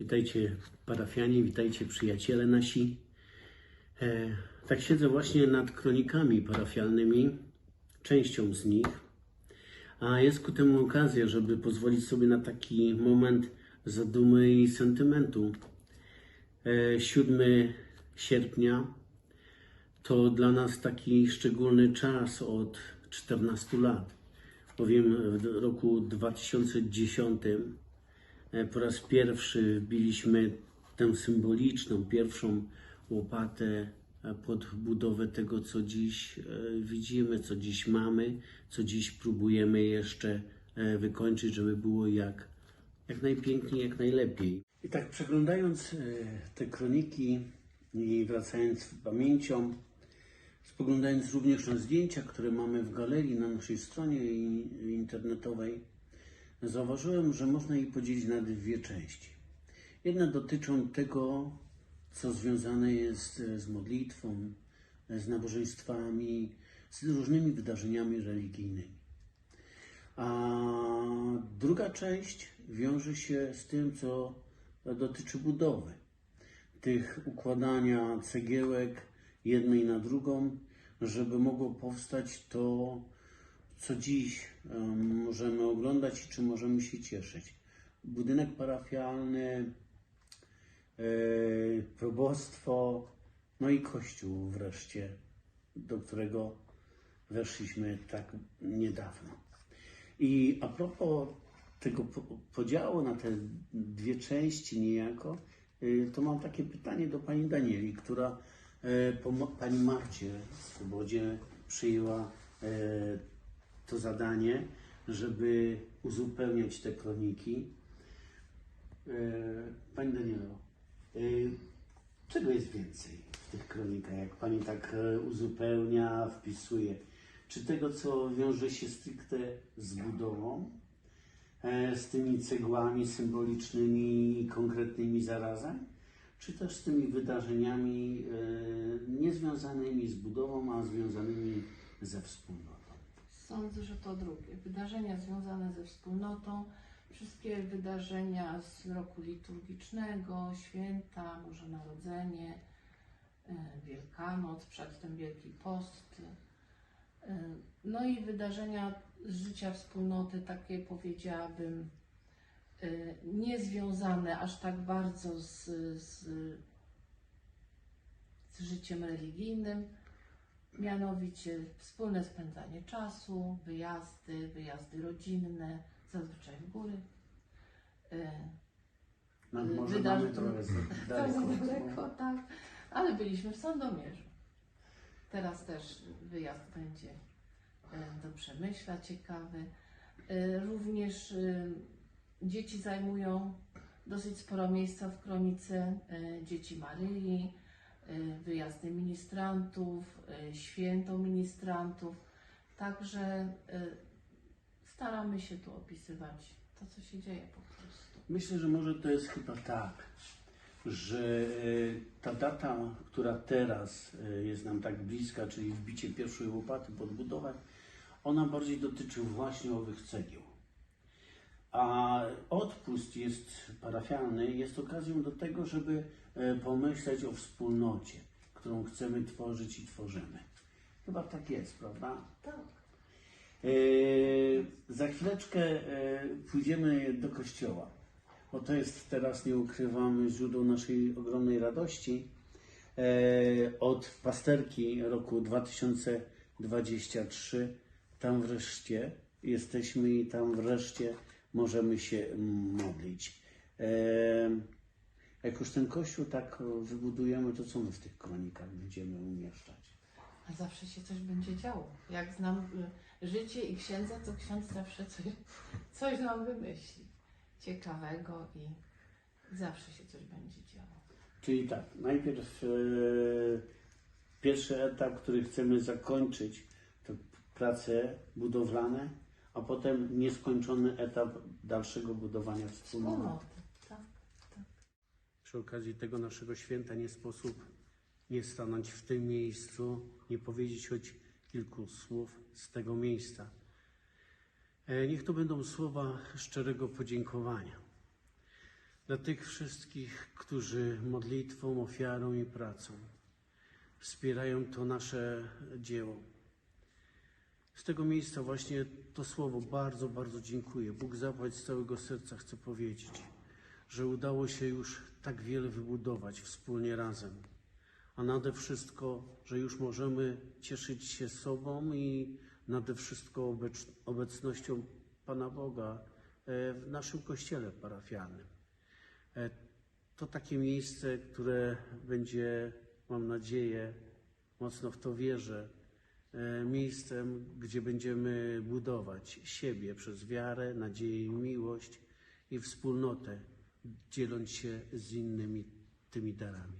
Witajcie parafianie, witajcie przyjaciele nasi. E, tak siedzę właśnie nad kronikami parafialnymi, częścią z nich, a jest ku temu okazja, żeby pozwolić sobie na taki moment zadumy i sentymentu. E, 7 sierpnia to dla nas taki szczególny czas od 14 lat, bowiem w roku 2010 E, po raz pierwszy wbiliśmy tę symboliczną, pierwszą łopatę e, pod budowę tego, co dziś e, widzimy, co dziś mamy, co dziś próbujemy jeszcze e, wykończyć, żeby było jak, jak najpiękniej, jak najlepiej. I tak przeglądając e, te kroniki i wracając pamięcią, spoglądając również na zdjęcia, które mamy w galerii na naszej stronie internetowej, zauważyłem, że można je podzielić na dwie części. Jedna dotyczą tego, co związane jest e, z modlitwą, e, z nabożeństwami, z różnymi wydarzeniami religijnymi. A druga część wiąże się z tym, co dotyczy budowy. Tych układania cegiełek jednej na drugą, żeby mogło powstać to, co dziś em, możemy oglądać i czy możemy się cieszyć. Budynek parafialny, e, probostwo, no i kościół wreszcie, do którego weszliśmy tak niedawno. I a propos tego po- podziału na te dwie części niejako, y, to mam takie pytanie do pani Danieli, która e, po pani Marcie w Swobodzie przyjęła e, to zadanie, żeby uzupełniać te kroniki. E, Pani Danielo, e, czego jest więcej w tych kronikach, jak Pani tak e, uzupełnia, wpisuje? Czy tego, co wiąże się stricte z budową, z tymi cegłami symbolicznymi konkretnymi zarazem, czy też z tymi wydarzeniami niezwiązanymi z budową, a związanymi ze wspólnotą? Sądzę, że to drugie. Wydarzenia związane ze wspólnotą, wszystkie wydarzenia z roku liturgicznego, święta, Boże Narodzenie, e, Wielkanoc, przedtem Wielki Post. e, No i wydarzenia z życia wspólnoty, takie powiedziałabym, e, niezwiązane aż tak bardzo z, z, z życiem religijnym, Mianowicie wspólne spędzanie czasu, wyjazdy, wyjazdy rodzinne, zazwyczaj w góry. E, No, może wydarzy- mamy trochę daleko. daleko, tak. Ale byliśmy w Sandomierzu. Teraz też wyjazd będzie e, do Przemyśla ciekawy. E, Również dzieci zajmują dosyć sporo miejsca w kronice. Dzieci Maryi, wyjazdy ministrantów, e, święto ministrantów. Także e, staramy się tu opisywać to, co się dzieje po prostu. Myślę, że może to jest chyba tak, że ta data, która teraz jest nam tak bliska, czyli wbicie pierwszej łopaty pod budowę, ona bardziej dotyczy właśnie owych cegieł. A odpust jest parafialny, jest okazją do tego, żeby pomyśleć o wspólnocie, którą chcemy tworzyć i tworzymy. Chyba tak jest, prawda? Tak. E, za chwileczkę e, pójdziemy do kościoła, bo to jest teraz, nie ukrywamy, źródło naszej ogromnej radości. E, od pasterki roku 2023 tam wreszcie jesteśmy i tam wreszcie możemy się modlić. E, jak już ten kościół tak wybudujemy, to co my w tych kronikach będziemy umieszczać? A zawsze się coś będzie działo. Jak znam y, życie i księdza, to ksiądz zawsze coś, coś nam wymyśli ciekawego i zawsze się coś będzie działo. Czyli tak, najpierw e, pierwszy etap, który chcemy zakończyć, to prace budowlane, a potem nieskończony etap dalszego budowania wspólnoty. Przy okazji tego naszego święta nie sposób nie stanąć w tym miejscu, nie powiedzieć choć kilku słów z tego miejsca. E, Niech to będą słowa szczerego podziękowania. dla tych wszystkich, którzy modlitwą, ofiarą i pracą wspierają to nasze dzieło. Z tego miejsca właśnie to słowo bardzo, bardzo dziękuję. Bóg zapłać z całego serca chcę powiedzieć, że udało się już tak wiele wybudować wspólnie razem. A nade wszystko, że już możemy cieszyć się sobą i nade wszystko obec- obecnością Pana Boga e, w naszym kościele parafialnym. E, To takie miejsce, które będzie, mam nadzieję, mocno w to wierzę, e, miejscem, gdzie będziemy budować siebie przez wiarę, nadzieję i miłość i wspólnotę, dzieląc się z innymi tymi darami.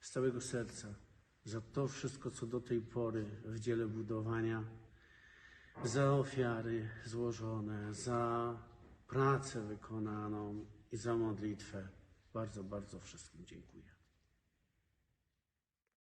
Z całego serca za to wszystko, co do tej pory w dziele budowania, za ofiary złożone, za pracę wykonaną i za modlitwę. Bardzo, bardzo wszystkim dziękuję.